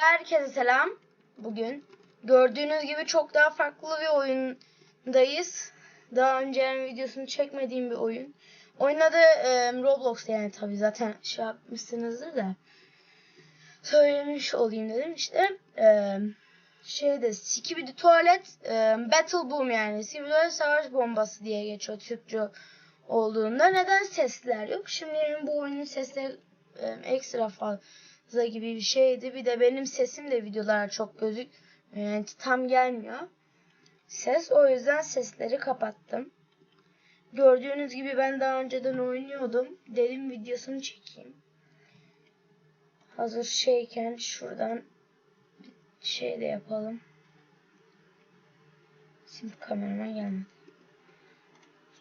Herkese selam. Bugün gördüğünüz gibi çok daha farklı bir oyundayız. Daha önce videosunu çekmediğim bir oyun. Oyun adı e, Roblox yani tabii zaten şey yapmışsınızdır da. Söylemiş olayım dedim işte. E, şeyde Skibidi Tuvalet e, Battle Boom yani Skibidi Tuvalet Savaş Bombası diye geçiyor Türkçe olduğunda. Neden sesler yok? Şimdi bu oyunun sesleri e, ekstra fazla gibi bir şeydi. Bir de benim sesim de videolara çok gözük yani tam gelmiyor. Ses o yüzden sesleri kapattım. Gördüğünüz gibi ben daha önceden oynuyordum. Dedim videosunu çekeyim. Hazır şeyken şuradan şey de yapalım. Şimdi kameraman gelmedi.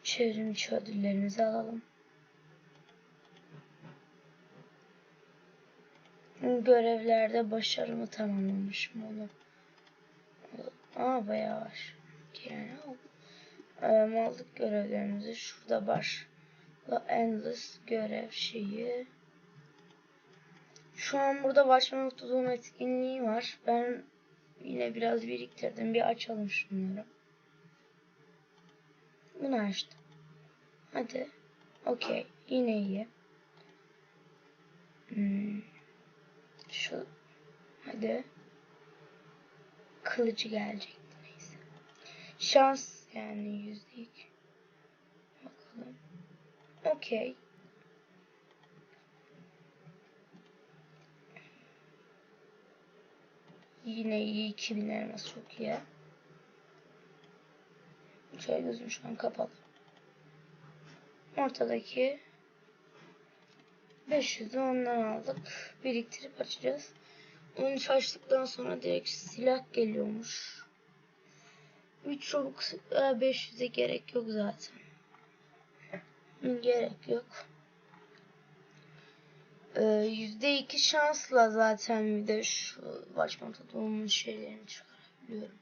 Çevrim içi ödüllerimizi alalım. Görevlerde başarımı tamamlamışım onu. Aa bayağı var. Yani aldım. aldık görevlerimizi. Şurada var. Endless görev şeyi. Şu an burada başlamak tuttuğum etkinliği var. Ben yine biraz biriktirdim. Bir açalım şunları. Bunu açtım. Hadi. Okey. Yine iyi. Hmm. Şu. Hadi. Kılıcı gelecekti neyse. Şans yani yüzdelik. Bakalım. Okey. Yine iyi 2000 elmas çok iyi. Şöyle gözüm şu an kapalı. Ortadaki 500'ü ondan aldık. Biriktirip açacağız. Onu açtıktan sonra direkt silah geliyormuş. 3 çabuk 500'e gerek yok zaten. Gerek yok. Ee, %2 şansla zaten bir de şu başmata doğumun şeylerini çıkarabiliyorum.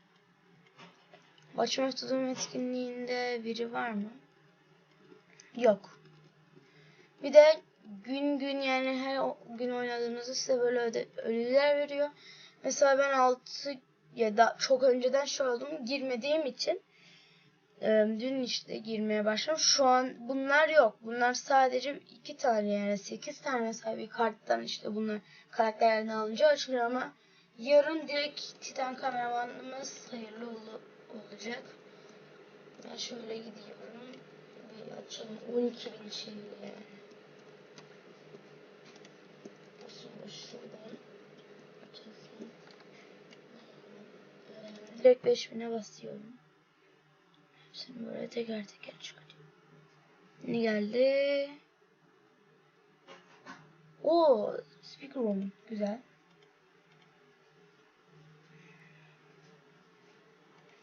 Başmata doğum etkinliğinde biri var mı? Yok. Bir de gün gün yani her gün oynadığınızda size böyle ödüller veriyor. Mesela ben 6 ya da çok önceden şey oldum girmediğim için e, dün işte girmeye başladım. Şu an bunlar yok. Bunlar sadece iki tane yani 8 tane bir karttan işte bunu karakterlerini alınca açılıyor ama yarın direkt Titan kameramanımız hayırlı ol olacak. Ben şöyle gidiyorum. Bir açalım. 12 bin şey yani. Şimdi şuradan açalım. Direkt 5000'e basıyorum. Şimdi böyle teker teker çıkarıyorum. Ne geldi? Oo, speaker room. Güzel.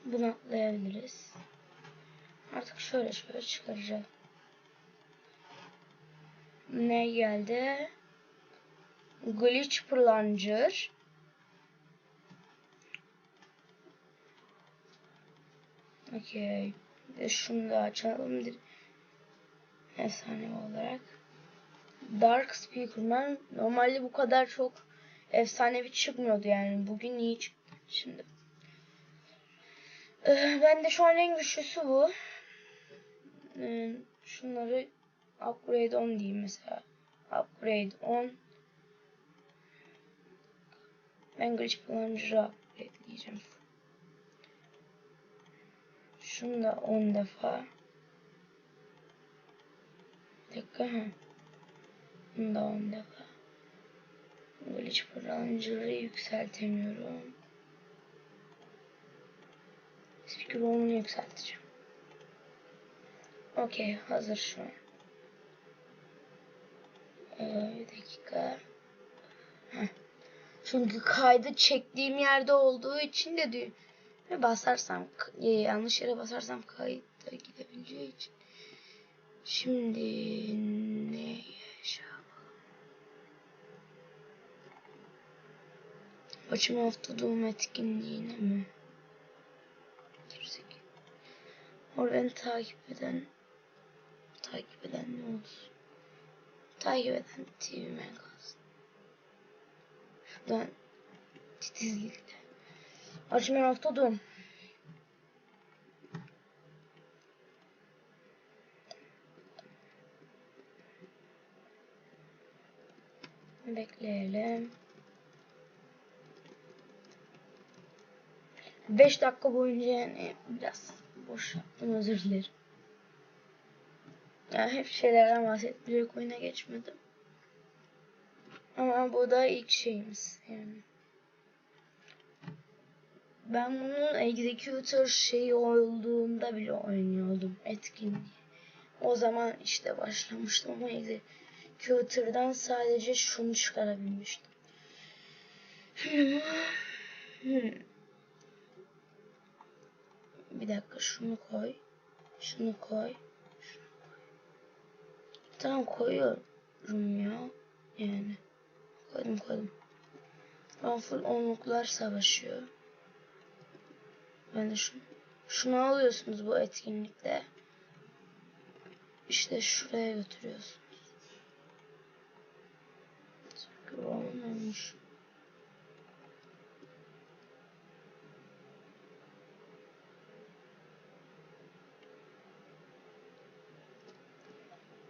Bunu atlayabiliriz. Artık şöyle şöyle çıkaracağım. Ne geldi? Glitch Plunger. Okey. Şunu da açalım. Efsane olarak. Dark Speakerman. Normalde bu kadar çok efsanevi çıkmıyordu yani. Bugün iyi çıktı. Şimdi. Ee, ben de şu an en güçlüsü bu. Ee, şunları upgrade on diyeyim mesela. Upgrade on. Ben glitch plunger'ı upgradeleyeceğim. Şunu da 10 defa. Bir dakika. Ha. Bunu da 10 defa. Glitch plunger'ı yükseltemiyorum. Speaker onu yükselteceğim. Okey hazır şu an. Ee, bir dakika. Heh. Çünkü kaydı çektiğim yerde olduğu için de. Ve basarsam yanlış yere basarsam kayıtta gidebileceği için. Şimdi ne yaşayalım? Açım hafta doğum etkinliğine mi? Girsek. Orada beni takip eden takip eden ne olsun? Takip eden TV kalsın. Şuradan Titizlikle. Açmayan hafta doğum. Bekleyelim. 5 dakika boyunca yani biraz boş yaptım özür dilerim. Yani hep şeylerden bahsettim. Direkt oyuna geçmedim. Ama bu da ilk şeyimiz yani. Ben bunun Executor şeyi olduğunda bile oynuyordum etkinliği. O zaman işte başlamıştım ama Executor'dan sadece şunu çıkarabilmiştim. Bir dakika şunu koy. Şunu koy. Şunu koy. Tamam koyuyorum ya. Yani. Koydum koydum. Tam full onluklar savaşıyor. Ben de şunu. Alıyorsunuz bu etkinlikte. İşte şuraya götürüyorsunuz. Olmamış.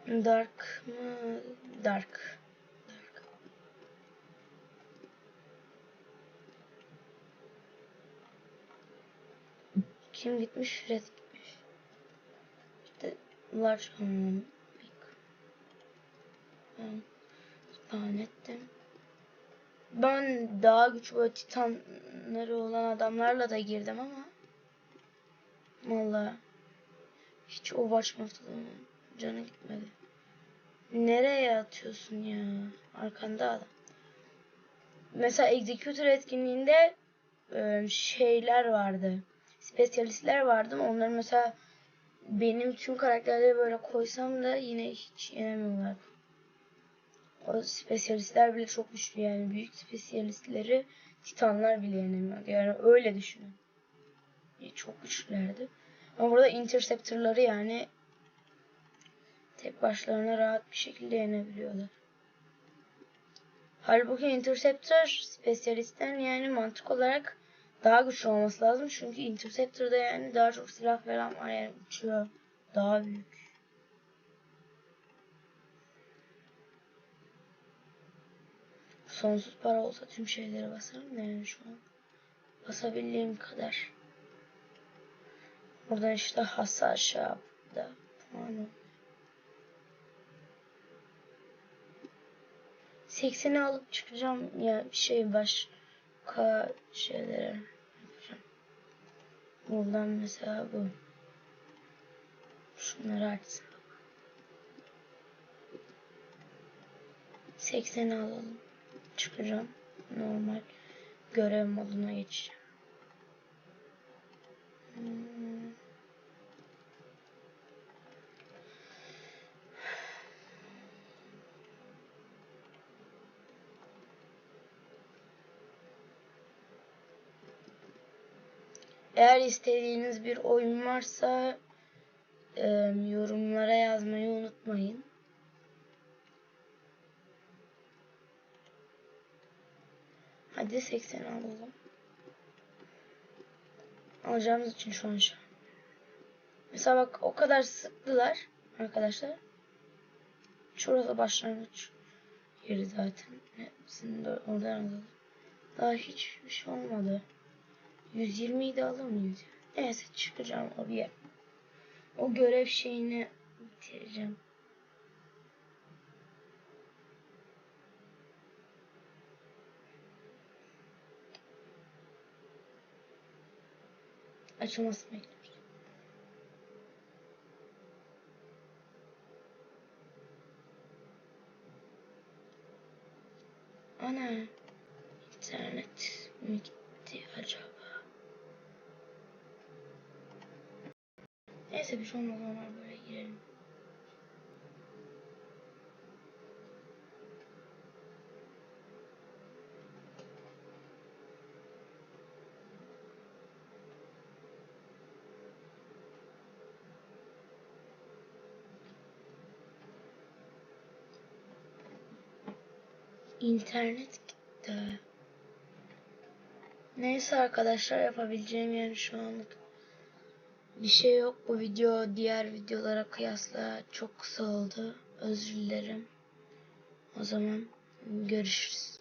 Dark mı? Dark. Kim gitmiş? Red gitmiş. İşte large big. Ben spawn ettim. Ben daha güçlü titanları olan adamlarla da girdim ama Vallahi hiç Overwatch maftadan canı gitmedi. Nereye atıyorsun ya? Arkanda adam. Mesela Executor etkinliğinde şeyler vardı. Spesyalistler vardı. Onları mesela benim tüm karakterleri böyle koysam da yine hiç yenemiyorlar. O spesyalistler bile çok güçlü yani. Büyük spesyalistleri titanlar bile yenemiyor. Yani öyle düşünün. Çok güçlülerdi. Ama burada interceptorları yani tek başlarına rahat bir şekilde yenebiliyorlar. Halbuki Interceptor Specialist'ten yani mantık olarak daha güçlü olması lazım. Çünkü Interceptor'da yani daha çok silah falan var yani uçuyor. Daha büyük. Sonsuz para olsa tüm şeyleri basarım yani şu an. Basabildiğim kadar. Buradan işte hasar şey yaptı. Tamam. 80'i alıp çıkacağım ya şey başka şeylere yapacağım. Buradan mesela bu. Şunları açsın. 80'i alalım. Çıkacağım. Normal görev moduna geçeceğim. Eğer istediğiniz bir oyun varsa e, yorumlara yazmayı unutmayın. Hadi 80 alalım. Alacağımız için şu an şu. Mesela bak o kadar sıktılar arkadaşlar. Şurada başlangıç yeri zaten. Hepsini oradan alalım. Daha hiçbir şey olmadı. 120'yi de alır mıyız? Neyse çıkacağım o bir yer. O görev şeyini bitireceğim. Açılmasını bekliyoruz. Ana internet mi gitti acaba? Olmaz normal böyle girelim. İnternet gitti. Neyse arkadaşlar yapabileceğim yani şu anlık bir şey yok. Bu video diğer videolara kıyasla çok kısa oldu. Özür dilerim. O zaman görüşürüz.